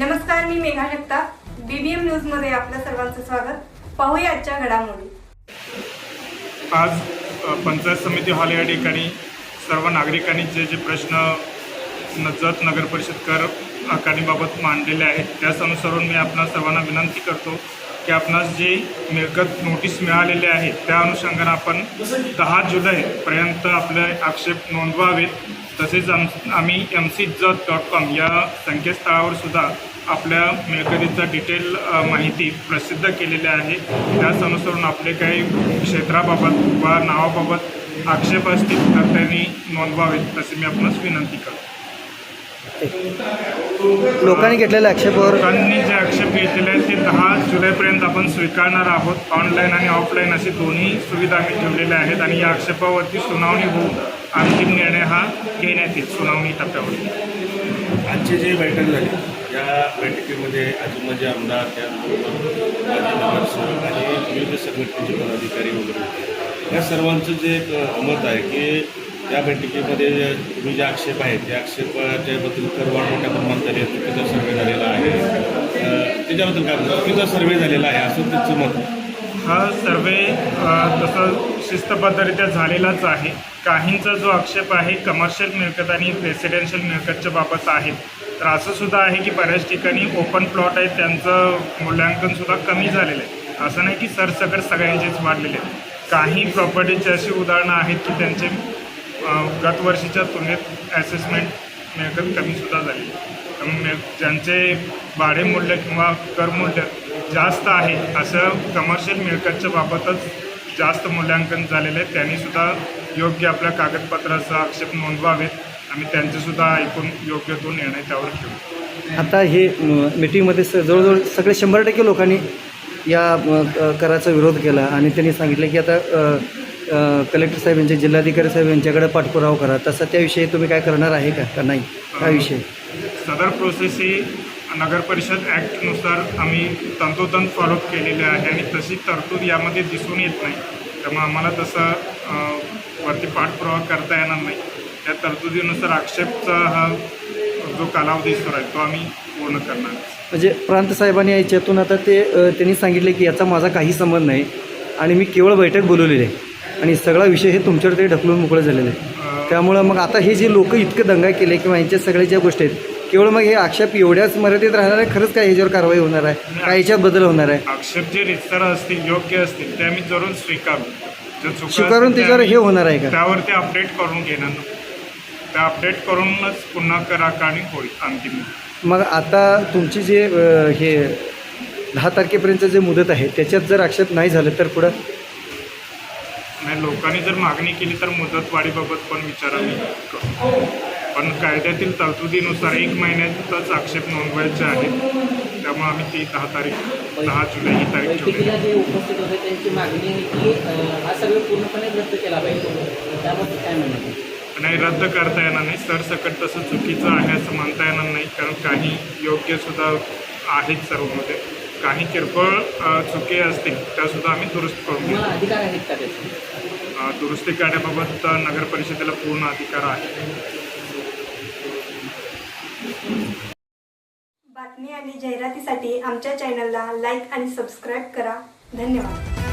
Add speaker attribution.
Speaker 1: नमस्कार मी मेघा जगताप. बीबीएम न्यूजमध्ये आपल्या सर्वांचं स्वागत. पाहूया आजच्या घडामोडी.
Speaker 2: आज अ, पंचायत समिती हॉल या ठिकाणी सर्व नागरिकांनी जे जे प्रश्न नजत नगर परिषद कर आकारणीबाबत मांडलेले आहेत त्याच अनुसरून मी आपणा सर्वांना विनंती करतो की आपणास जे मिळकत नोटीस मिळालेले आहे त्या अनुषंगाने आपण दहा जुलैपर्यंत आपले आक्षेप नोंदवावेत. तसेच आम आम्ही एम सी जत डॉट कॉम या संकेतस्थळावर सुद्धा आपल्या मिळकतीचा डिटेल माहिती प्रसिद्ध केलेली आहे. त्याच अनुसरून आपले काही क्षेत्राबाबत वा नावाबाबत आक्षेप असतील तर त्यांनी नोंदवावेत तसे मी आपणास विनंती करतो.
Speaker 3: लोकांनी घेतलेल्या आक्षेपावर
Speaker 2: लोकांनी जे आक्षेप घेतलेले आहेत जुलैपर्यंत आपण स्वीकारणार आहोत. ऑनलाईन आणि ऑफलाईन अशी दोन्ही सुविधा आम्ही ठेवलेल्या आहेत आणि या आक्षेपावरती सुनावणी होऊन अंतिम निर्णय हा घेण्यात येईल. सुनावणी टप्प्यावरती
Speaker 4: आजची जी बैठक झाली या बैठकीमध्ये अजून माझे आमदार त्याचबरोबर माजी नगरसेवक आणि विविध संघटनेचे पदाधिकारी वगैरे होते. या सर्वांचं जे एक मत आहे की या बैठकीमध्ये तुम्ही जे आक्षेप आहेत त्या आक्षेपाच्याबद्दल करवाढ मोठ्या प्रमाणात झाली आहे चुकीचा सर्वे झालेला आहे. त्याच्याबद्दल काय चुकीचा सर्वे झालेला आहे असं त्यांचं मत
Speaker 2: हा सर्वे तसं शिस्तबद्धरित्या झालेलाच आहे. काहींचा जो आक्षेप आहे कमर्शियल मिळकत आणि रेसिडेन्शियल मिळकतच्या बाबत आहे. तर असं सुद्धा आहे की बऱ्याच ठिकाणी ओपन प्लॉट आहेत त्यांचं मूल्यांकनसुद्धा कमी झालेलं आहे. असं नाही की सरसकट सगळ्यांचेच वाढलेले आहेत. काही प्रॉपर्टीची अशी उदाहरणं आहेत की त्यांचे गत वर्षीच्या तुलनेत ॲसेसमेंट मिळकत कमीसुद्धा झाली. ज्यांचे भाडे मूल्य किंवा कर मूल्य जास्त आहे असं कमर्शियल मिळकतच्या बाबतच जास्त मूल्यांकन झालेलं आहे त्यांनीसुद्धा योग्य आपल्या कागदपत्राचा आक्षेप नोंदवावेत. आम्ही त्यांचेसुद्धा ऐकून योग्य तो निर्णय त्यावर घेऊ.
Speaker 3: आता हे मिटिंगमध्ये मीटिंगमध्ये स जवळजवळ सगळे शंभर टक्के लोकांनी या क- कराचा विरोध केला आणि त्यांनी सांगितलं की आता कलेक्टर साहेब यांचे जिल्हाधिकारी साहेब यांच्याकडे पाठपुरावा करा. तसं त्याविषयी तुम्ही काय करणार आहे का? का नाही? काय विषय?
Speaker 2: सदर प्रोसेस ही नगर परिषद ॲक्टनुसार आम्ही तंतोतंत फॉलोअप केलेले आहे आणि तशी तरतूद यामध्ये दिसून येत नाही. त्यामुळे आम्हाला तसं वरती पाठपुरावा करता येणार नाही. त्या तरतुदीनुसार आक्षेपचा हा जो कालावधी सुरू आहे तो आम्ही पूर्ण करणार.
Speaker 3: म्हणजे प्रांत साहेबांनी याच्यातून आता ते त्यांनी सांगितले की याचा माझा काही संबंध नाही आणि मी केवळ बैठक बोलवलेली आहे. आणि सगळा विषय हे तुमच्यावर ते ढकलून मोकळं झालेलं आहे. त्यामुळं मग आता हे जे लोक इतकं दंगा केले किंवा यांच्या सगळ्या ज्या गोष्टी आहेत केवळ मग हे आक्षेप एवढ्याच मर्यादित राहणार आहे खरंच काय ह्याच्यावर कारवाई होणार आहे? काय याच्यात बदल होणार आहे?
Speaker 2: आक्षेप जे रितसर असतील योग्य असतील ते आम्ही जरूर स्वीकारू.
Speaker 3: स्वीकारून
Speaker 2: ते
Speaker 3: त्याच्यावर हे होणार आहे का?
Speaker 2: त्यावरती अपडेट करून घेणार. त्या अपडेट करूनच पुन्हा कराकाणी होईल अंतिम.
Speaker 3: मग आता तुमची जे हे दहा तारखेपर्यंत जे मुदत आहे त्याच्यात जर आक्षेप नाही झालं तर पुढं?
Speaker 2: नाही लोकांनी जर मागणी केली तर मुदतवाढीबाबत पण विचार आम्ही करू पण कायद्यातील तरतुदीनुसार एक महिन्यातच आक्षेप नोंदवायचे आहेत. त्यामुळे आम्ही ती दहा तारीख दहा जुलै ही तारीख
Speaker 5: जे उपस्थित होते त्यांची मागणी आहे की अ, हा सगळं पूर्णपणे रद्द केला पाहिजे. काय म्हणणं?
Speaker 2: नाही रद्द करता येणार नाही. सरसकट तसं चुकीचं आहे असं म्हणता येणार नाही. कारण काही योग्य सुद्धा आहेत सर्वमध्ये. काही किरकोळ चुकी असतील त्यासुद्धा आम्ही दुरुस्त करून घेऊ. दुरुस्ती करण्याबाबत नगर परिषदेला पूर्ण अधिकार आहे.
Speaker 1: बातमी आणि जाहिरातीसाठी आमच्या चॅनलला लाईक आणि सबस्क्राईब करा. धन्यवाद.